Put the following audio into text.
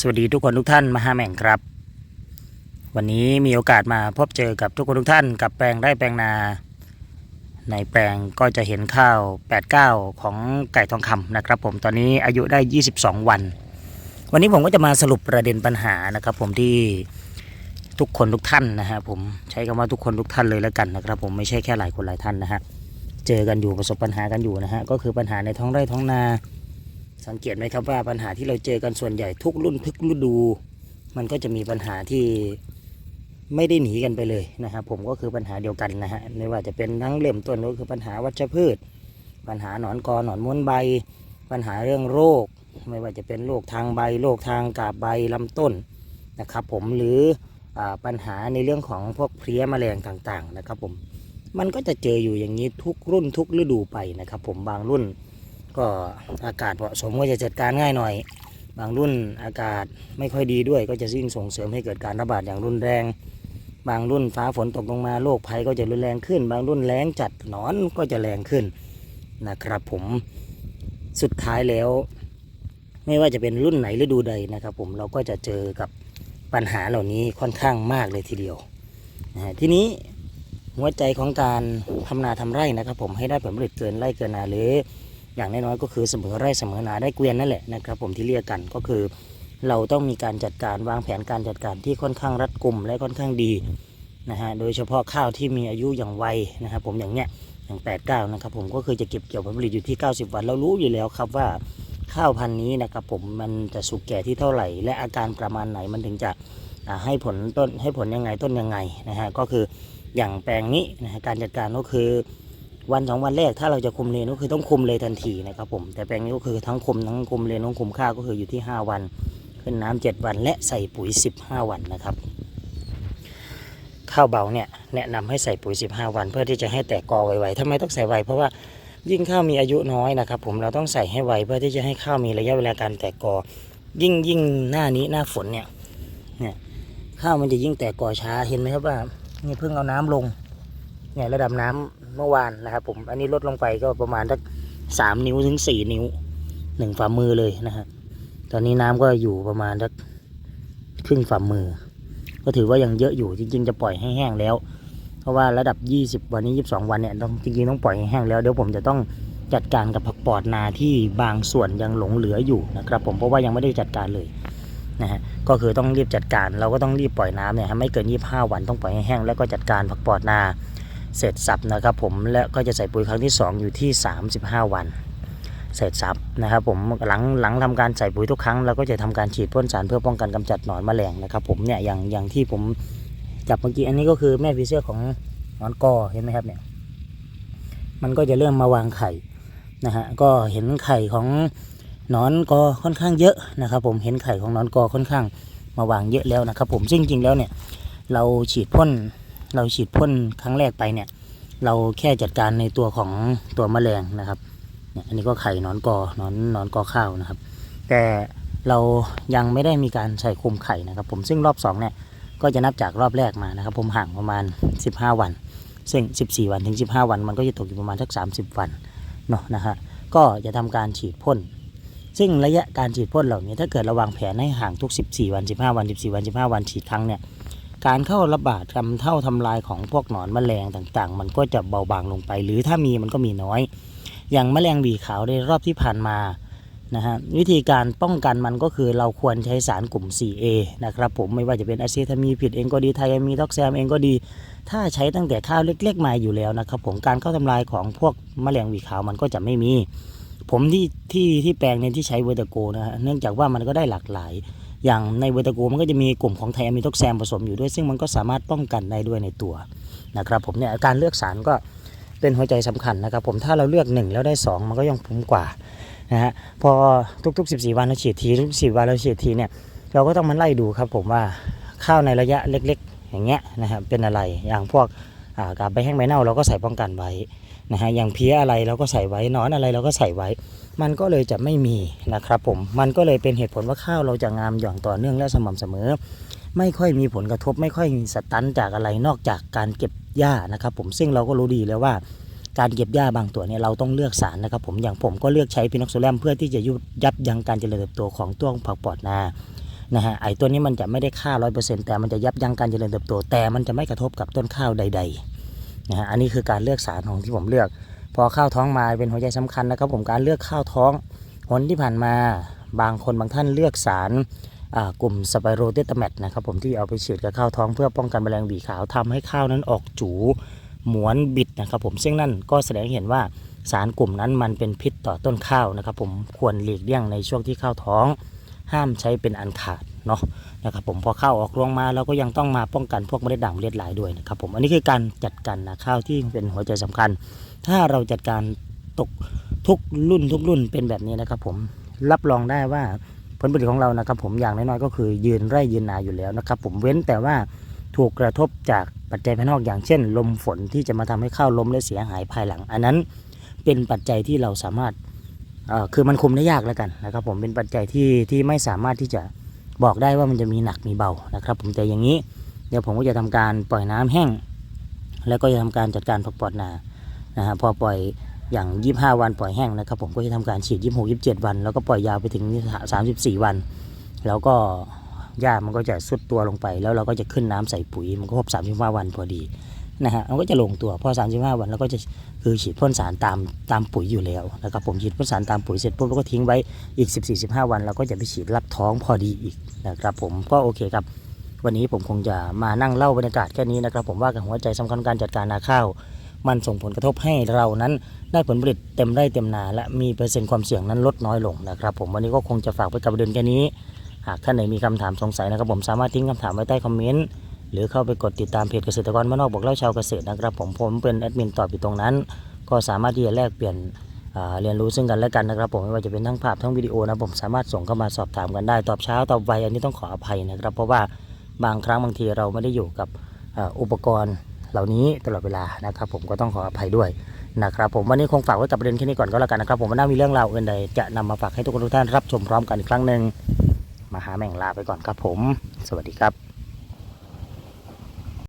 สวัสดีทุกคนทุกท่านมหาแม่งครับ วันนี้มีโอกาสมาพบเจอกับทุกคนทุกท่านกับแปลงไร่แปลงนา ในแปลงก็จะเห็นข้าว 89 ของไก่ทองคำนะครับผมตอนนี้อายุได้ 22 วัน วันนี้ผมก็จะมาสรุปประเด็นปัญหานะครับ ผมที่ทุกคนทุกท่านนะฮะผมใช้คำว่าทุกคนทุกท่านเลยแล้วกันนะครับ ผมไม่ใช่แค่หลายคนหลายท่านนะฮะเจอกันอยู่ประสบปัญหากันอยู่นะฮะก็คือปัญหาในท้องไร่ท้องนา สังเกตไหมครับว่าปัญหาที่เราเจอกันส่วนใหญ่ทุกรุ่นทุกฤดู มันก็จะมีปัญหาที่ไม่ได้หนีกันไปเลยนะครับ ผมก็คือปัญหาเดียวกันนะฮะไม่ว่าจะเป็นทั้งเริ่มต้นก็คือปัญหาวัชพืช ปัญหาหนอนกอหนอนม้วนใบ ปัญหาเรื่องโรค ไม่ว่าจะเป็นโรคทางใบโรคทางกาบใบลำต้นนะครับ ผมหรืออปัญหาในเรื่องของพวกเพลี้ยแมลงต่างๆนะครับ ผมมันก็จะเจออยู่อย่างนี้ทุกรุ่นทุกฤดูไปนะครับ ผมบางรุ่น ก็อากาศเหมาะสมก็จะจัดการง่ายหน่อย บางรุ่นอากาศไม่ค่อยดีด้วย ก็จะยิ่งส่งเสริมให้เกิดการระบาดอย่างรุนแรง บางรุ่นฟ้าฝนตกลงมาโรคภัยก็จะรุนแรงขึ้น บางรุ่นแล้งจัดหนอนก็จะแรงขึ้นนะครับผมสุดท้ายแล้ว ไม่ว่าจะเป็นรุ่นไหนฤดูใดนะครับ ผมเราก็จะเจอกับปัญหาเหล่านี้ค่อนข้างมากเลยทีเดียวนะทีนี้หัวใจของการทำนาทำไร่นะครับ ผมให้ได้ผลผลิตเกินไร่เกินนาหรือ อย่างน้อยๆก็คือเสมอไร่เสมอนาได้เกวียนนั่นแหละนะครับ ผมที่เรียกกันก็คือเราต้องมีการจัดการวางแผนการจัดการที่ค่อนข้างรัดกุมและค่อนข้างดีนะฮะโดยเฉพาะข้าวที่มีอายุอย่างไวนะครับผมอย่างเนี้ยอย่าง8 9นะครับผมก็คือจะเก็บเกี่ยวผลผลิตอยู่ที่ 90 วันเรารู้อยู่แล้วครับว่าข้าวพันธุ์นี้นะครับผมมันจะสุกแก่ที่เท่าไหร่ และอาการประมาณไหนมันถึงจะให้ผลต้นให้ผลยังไงต้นยังไงนะฮะก็คืออย่างแปลงนี้นะฮะการจัดการก็คือ วันสองวันแรกถ้าเราจะคุมเลนก็คือต้องคุมเลยทันทีนะครับผมแต่แปลงนี้ก็คือทั้งคุมทั้งคุมเลนทั้งคุมข้าวก็คืออยู่ที่ 5 วัน ขึ้นน้ำ7วัน และใส่ปุ๋ย 15 วันนะครับ ข้าวเบาเนี่ยแนะนำให้ใส่ปุ๋ย 15 วัน เพื่อที่จะให้แตกกอไวๆทำไมต้องใส่ไวเพราะว่ายิ่งข้าวมีอายุน้อยนะครับ ผมเราต้องใส่ให้ไวเพื่อที่จะให้ข้าวมีระยะเวลาการแตกกอ ยิ่งยิ่งหน้านี้หน้าฝนเนี่ยเนี่ยข้าวมันจะยิ่งแตกกอช้าเห็นไหมครับว่านี่เพิ่งเอาน้ำลงเนี่ยระดับน้ำ เมื่อวานนะครับ ผมอันนี้ลดลงไปก็ประมาณสักสามนิ้วถึงสี่นิ้วหนึ่งฝ่ามือเลยนะฮะตอนนี้น้ำก็อยู่ประมาณสักครึ่งฝ่ามือ ก็ถือว่ายังเยอะอยู่จริง ๆ จะปล่อยให้แห้งแล้ว เพราะว่าระดับ 20 วันนี้ 22 วันเนี่ยต้องจริงๆต้องปล่อยให้แห้งแล้วเดี๋ยวผมจะต้องจัดการกับผักปอดนาที่บางส่วนยังหลงเหลืออยู่นะครับผมเพราะว่ายังไม่ได้จัดการเลยนะฮะก็คือต้องรีบจัดการเราก็ต้องรีบปล่อยน้ำเนี่ยไม่เกิน 25 วันต้องปล่อยให้แห้งแล้วก็จัดการผักปอดนา เสร็จสับนะครับผมและก็จะใส่ปุ๋ยครั้งที่ 2 อยู่ที่ 35 วัน เสร็จสับนะครับผมหลังหลังทำการใส่ปุ๋ยทุกครั้งเราก็จะทำการฉีดพ่นสารเพื่อป้องกันกำจัดหนอนแมลงนะครับผมเนี่ยอย่างอย่างที่ผมจับเมื่อกี้อันนี้ก็คือแม่ผีเสื้อของหนอนกอเห็นไหมครับเนี่ยมันก็จะเริ่มมาวางไข่นะฮะก็เห็นไข่ของหนอนกอค่อนข้างเยอะนะครับ ผมเห็นไข่ของหนอนกอค่อนข้างมาวางเยอะแล้วนะครับ ผมซึ่งจริงแล้วเนี่ยเราฉีดพ่น เราฉีดพ่นครั้งแรกไปเนี่ย เราแค่จัดการในตัวของตัวแมลงนะครับเนี่ยอันนี้ก็ไข่นอนกอนอนนอนกอข้าวนะครับ แต่เรายังไม่ได้มีการใส่คุมไข่นะครับ ผมซึ่งรอบ2เนี่ยก็จะนับจากรอบแรกมานะครับ ผมห่างประมาณ 15 วัน ซึ่ง 14 วันถึง 15 วัน มันก็จะตกอยู่ประมาณสัก 30 วันเนาะนะฮะก็จะทำการฉีดพ่นซึ่งระยะการฉีดพ่นเหล่านี้ถ้าเกิดราวางแผนให้ห่างทุก 14 วัน 15 วัน 14 วัน 15 วันฉีดครั้งเนี่ย การเข้าระบาดทำเท่าทำลายของพวกหนอนแมลงต่างๆ มันก็จะเบาบางลงไป หรือถ้ามีมันก็มีน้อย อย่างแมลงหวีขาวในรอบที่ผ่านมานะฮะวิธีการป้องกันมันก็คือเราควรใช้สารกลุ่ม 4A นะครับผมไม่ว่าจะเป็นอะเซทามีผิดเองก็ดีไทอะมีท็อกแซมเองก็ดี ถ้าใช้ตั้งแต่ข้าวเล็กๆมาอยู่แล้วนะครับผมการเข้าทำลายของพวกแมลงหวีขาวมันก็จะไม่มี ผมที่ที่ที่แปลงเนี่ยที่ใช้เวอร์ตโกนะฮะเนื่องจากว่ามันก็ได้หลากหลาย อย่างในเวตาโกมันก็จะมีกลุ่มของไทอะมิโทกแซมผสมอยู่ด้วย ซึ่งมันก็สามารถป้องกันได้ด้วยในตัวนะครับผมเนี่ยการเลือกสารก็เป็นหัวใจสำคัญนะครับผมถ้าเราเลือก 1 แล้วได้ 2 มันก็ยังคุ้มกว่านะฮะพอทุกๆ 14 วันเราฉีดทีทุก10วันเราฉีดทีเนี่ยเราก็ต้องมาไล่ดูครับผมว่าข้าวในระยะเล็กๆ อย่างเงี้ยนะครับเป็นอะไรอย่างพวกกาบใบแห้งใบเน่าเราก็ใส่ป้องกันไว้ นะฮะอย่างเพี้ยอะไรเราก็ใส่ไว้นอนอะไรเราก็ใส่ไว้ มันก็เลยจะไม่มีนะครับผมมันก็เลยเป็นเหตุผลว่าข้าวเราจะงามอย่างต่อเนื่องและสม่ำเสมอ ไม่ค่อยมีผลกระทบ ไม่ค่อยมีสตันจากอะไรนอกจากการเก็บหญ้านะครับ ผมซึ่งเราก็รู้ดีแล้วว่าการเก็บหญ้าบางตัวเนี่ยเราต้องเลือกสารนะครับผมอย่างผมก็เลือกใช้พินอกโซแลมเพื่อที่จะยุบยับยั้งการเจริญเติบโตของต้วงผักปอดนานะฮะไอตัวนี้มันจะไม่ได้ฆ่าร้อยเปอร์เซ็นต์แต่มันจะยับยั้งการเจริญเติบโตแต่มันจะไม่กระทบกับต้นข้าวใด ๆ นะฮะอันนี้คือการเลือกสารของที่ผมเลือก พอข้าวท้องมาเป็นหัวใจสำคัญนะครับ ผมการเลือกข้าวท้องผลที่ผ่านมาบางคนบางท่านเลือกสารกลุ่มสไปโรเตตาแมตนะครับผมที่เอาไปฉีดกับข้าวท้องเพื่อป้องกันแมลงหวีขาวทำให้ข้าวนั้นออกจูหมวนบิดนะครับผมซึ่งนั่นก็แสดงให้เห็นว่าสารกลุ่มนั้นมันเป็นพิษต่อต้นข้าวนะครับผมควรหลีกเลี่ยงในช่วงที่ข้าวท้อง ห้ามใช้เป็นอันขาด เนาะนะครับผมพอข้าวออกรวงมาเราก็ยังต้องมาป้องกันพวกเมล็ดด่างเมล็ดหลายด้วยนะครับผมอันนี้คือการจัดการนาข้าวที่เป็นหัวใจสำคัญ ถ้าเราจัดการตกทุกรุ่นทุกรุ่นเป็นแบบนี้นะครับผมรับรองได้ว่าผลผลิตของเรานะครับผมอย่างน้อยๆก็คือยืนไร่ยืนนาอยู่แล้วนะครับผมเว้นแต่ว่าถูกกระทบจากปัจจัยภายนอกอย่างเช่น ลมฝนที่จะมาทำให้ข้าวล้มและเสียหายภายหลัง อันนั้นเป็นปัจจัยที่เราสามารถคือมันคุมได้ยากแล้วกันนะครับผมเป็นปัจจัยที่ที่ไม่สามารถที่จะ บอกได้ว่ามันจะมีหนักมีเบานะครับ ผมแต่อย่างนี้ เดี๋ยวผมก็จะทำการปล่อยน้ำแห้ง แล้วก็จะทำการจัดการผักปอดนานะฮะพอปล่อยอย่าง 25 วันปล่อยแห้งนะครับ ผมก็จะทำการฉีด 26 27 วัน แล้วก็ปล่อยยาวไปถึง 34 วัน แล้วก็หญ้ามันก็จะสุดตัวลงไป แล้วเราก็จะขึ้นน้ำใส่ปุ๋ยมันก็ครบ35 วันพอดี นะฮะมันก็จะลงตัวพอ 35 วันแล้วก็จะคือฉีดพ่นสารตามตามปุ๋ยอยู่แล้วนะครับผมฉีดพ่นสารตามปุ๋ยเสร็จปุ๊บเราก็ทิ้งไว้อีก 14-15 วันเราก็จะไปฉีดรับท้องพอดีอีกนะครับผมก็โอเคครับวันนี้ผมคงจะมานั่งเล่าบรรยากาศแค่นี้นะครับ ผมว่ากับหัวใจสำคัญการจัดการนาข้าว มันส่งผลกระทบให้เรานั้นได้ผลผลิตเต็มไร่เต็มนา และมีเปอร์เซ็นต์ความเสี่ยงนั้นลดน้อยลงนะครับ ผมวันนี้ก็คงจะฝากไว้กับเด็นแค่นี้ หากท่านไหนมีคำถามสงสัยนะครับ ผมสามารถทิ้งคำถามไว้ใต้คอมเมนต์ หรือเข้าไปกดติดตามเพจเกษตรกรบ้านนอกบอกเล่าชาวเกษตรนะครับผมผมเป็นแอดมินตอบอยู่ตรงนั้น ก็สามารถที่จะแลกเปลี่ยนเรียนรู้ซึ่งกันและกันนะครับผมไม่ว่าจะเป็นทั้งภาพทั้งวิดีโอนะผมสามารถส่งเข้ามาสอบถามกันได้ตอบเช้าตอบไวอันนี้ต้องขออภัยนะครับ เพราะว่าบางครั้งบางทีเราไม่ได้อยู่กับอุปกรณ์เหล่านี้ตลอดเวลานะครับ ผมก็ต้องขออภัยด้วยนะครับผมวันนี้คงฝากไว้กับประเด็นแค่นี้ก่อนก็แล้วกันนะครับผมว่าน่ามีเรื่องราวอื่นใดจะนำมาฝากให้ทุกคนทุกท่านรับชมพร้อมกันอีกครั้งหนึ่งมาหาแม่งลาไปก่อนครับผม สวัสดีครับ